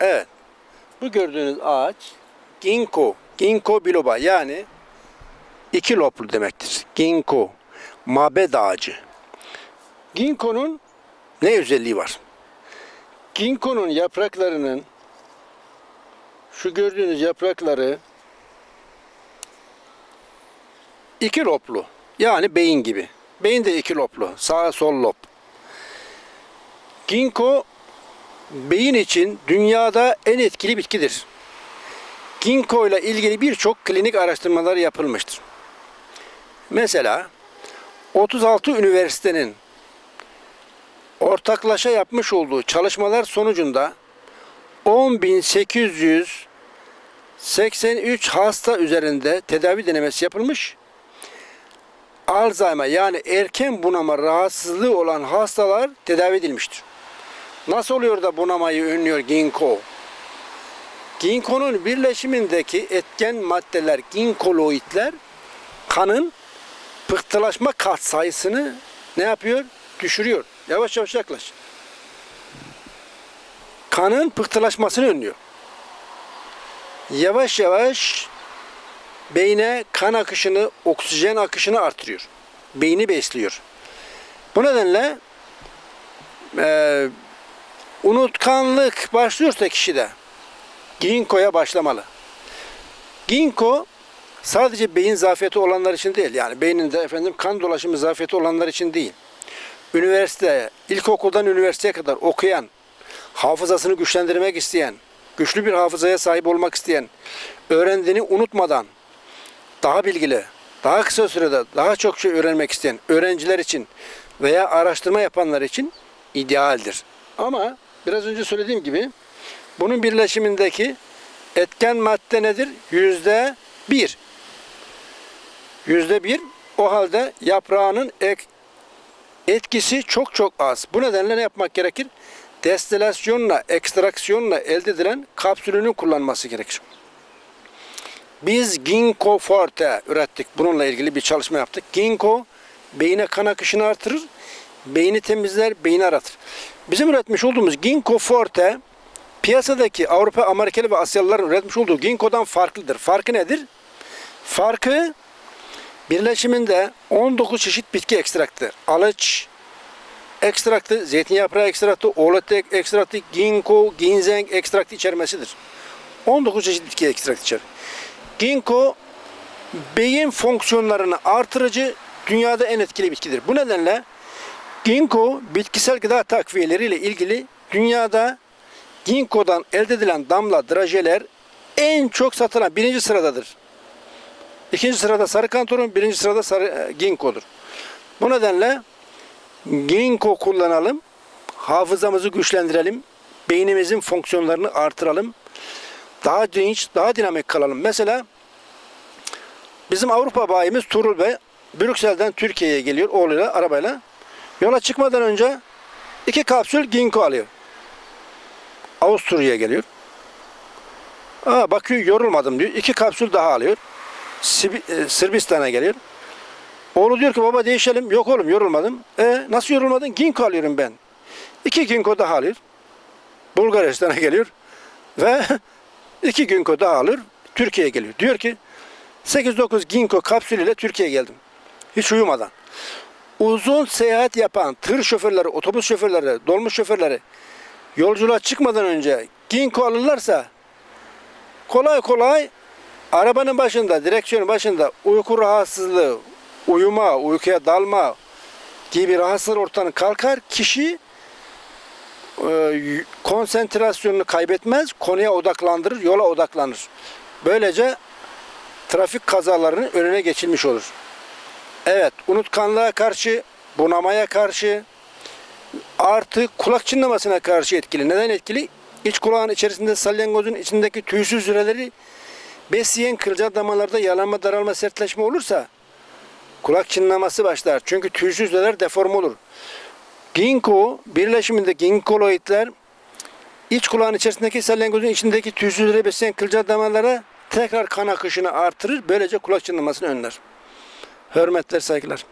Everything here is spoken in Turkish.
Evet. Bu gördüğünüz ağaç ginkgo. Ginkgo biloba yani iki loplu demektir. Ginkgo. Mabed ağacı. Ginkgo'nun ne özelliği var? Ginkgo'nun yapraklarının şu gördüğünüz yaprakları iki loplu. Yani beyin gibi. Beyin de iki loplu. Sağ sol lop. Ginkgo beyin için dünyada en etkili bitkidir. Ginkgo ile ilgili birçok klinik araştırmalar yapılmıştır. Mesela 36 üniversitenin ortaklaşa yapmış olduğu çalışmalar sonucunda 10.883 hasta üzerinde tedavi denemesi yapılmış. Alzheimer yani erken bunama rahatsızlığı olan hastalar tedavi edilmiştir. Nasıl oluyor da bunamayı önlüyor ginkgo? Ginkgo'nun birleşimindeki etken maddeler ginkoloidler kanın pıhtılaşma kat sayısını ne yapıyor? Düşürüyor. Yavaş yavaş yaklaş. Kanın pıhtılaşmasını önlüyor. Yavaş yavaş beyne kan akışını, oksijen akışını artırıyor. Beyni besliyor. Bu nedenle eee unutkanlık başlıyorsa kişide Ginkgo'ya başlamalı. Ginkgo sadece beyin zafiyeti olanlar için değil. Yani beyninde efendim kan dolaşımı zafiyeti olanlar için değil. Üniversite, ilkokuldan üniversiteye kadar okuyan, hafızasını güçlendirmek isteyen, güçlü bir hafızaya sahip olmak isteyen, öğrendiğini unutmadan daha bilgili, daha kısa sürede daha çok şey öğrenmek isteyen öğrenciler için veya araştırma yapanlar için idealdir. Ama biraz önce söylediğim gibi bunun birleşimindeki etken madde nedir? Yüzde bir. Yüzde bir. O halde yaprağının ek, etkisi çok çok az. Bu nedenle ne yapmak gerekir? Destilasyonla, ekstraksiyonla elde edilen kapsülünü kullanması gerekir. Biz Ginkgo Forte ürettik. Bununla ilgili bir çalışma yaptık. Ginkgo beyine kan akışını artırır, beyni temizler, beyni aratır. Bizim üretmiş olduğumuz Ginkgo Forte piyasadaki Avrupa, Amerikalı ve Asyalıların üretmiş olduğu Ginkgo'dan farklıdır. Farkı nedir? Farkı birleşiminde 19 çeşit bitki ekstraktı. Alıç ekstraktı, zeytin yaprağı ekstraktı, oğlat ekstraktı, ginkgo, ginseng ekstraktı içermesidir. 19 çeşit bitki ekstraktı içerir. Ginkgo beyin fonksiyonlarını artırıcı dünyada en etkili bitkidir. Bu nedenle ginkgo bitkisel gıda takviyeleriyle ilgili dünyada ginkgo'dan elde edilen damla drajeler en çok satılan birinci sıradadır. İkinci sırada sarı kantorun, birinci sırada sarı e, ginkgo'dur. Bu nedenle ginkgo kullanalım, hafızamızı güçlendirelim, beynimizin fonksiyonlarını artıralım, daha dinç, daha dinamik kalalım. Mesela bizim Avrupa bayimiz Tuğrul Bey Brüksel'den Türkiye'ye geliyor oğluyla, arabayla. Yola çıkmadan önce iki kapsül ginkgo alıyor. Avusturya'ya geliyor. Aa, bakıyor yorulmadım diyor. İki kapsül daha alıyor. E, Sırbistan'a geliyor. Oğlu diyor ki baba değişelim. Yok oğlum yorulmadım. E nasıl yorulmadın? Ginkgo alıyorum ben. İki ginkgo daha alıyor. Bulgaristan'a geliyor. Ve iki ginkgo daha alır. Türkiye'ye geliyor. Diyor ki 8-9 ginkgo kapsülüyle Türkiye'ye geldim. Hiç uyumadan. Uzun seyahat yapan tır şoförleri, otobüs şoförleri, dolmuş şoförleri yolculuğa çıkmadan önce ginkgo alırlarsa kolay kolay arabanın başında, direksiyonun başında uyku rahatsızlığı, uyuma, uykuya dalma gibi rahatsızlık ortadan kalkar. Kişi e, konsantrasyonunu kaybetmez, konuya odaklandırır, yola odaklanır. Böylece trafik kazalarının önüne geçilmiş olur. Evet, unutkanlığa karşı, bunamaya karşı, artı kulak çınlamasına karşı etkili. Neden etkili? İç kulağın içerisinde salyangozun içindeki tüysüz hücreleri besleyen kılcal damarlarda yalanma, daralma, sertleşme olursa kulak çınlaması başlar. Çünkü tüysüz hücreler deforme olur. Ginkgo birleşiminde ginkoloidler iç kulağın içerisindeki salyangozun içindeki tüysüz hücreleri besleyen kılcal damarlara tekrar kan akışını artırır. Böylece kulak çınlamasını önler. Hürmetler, saygılar.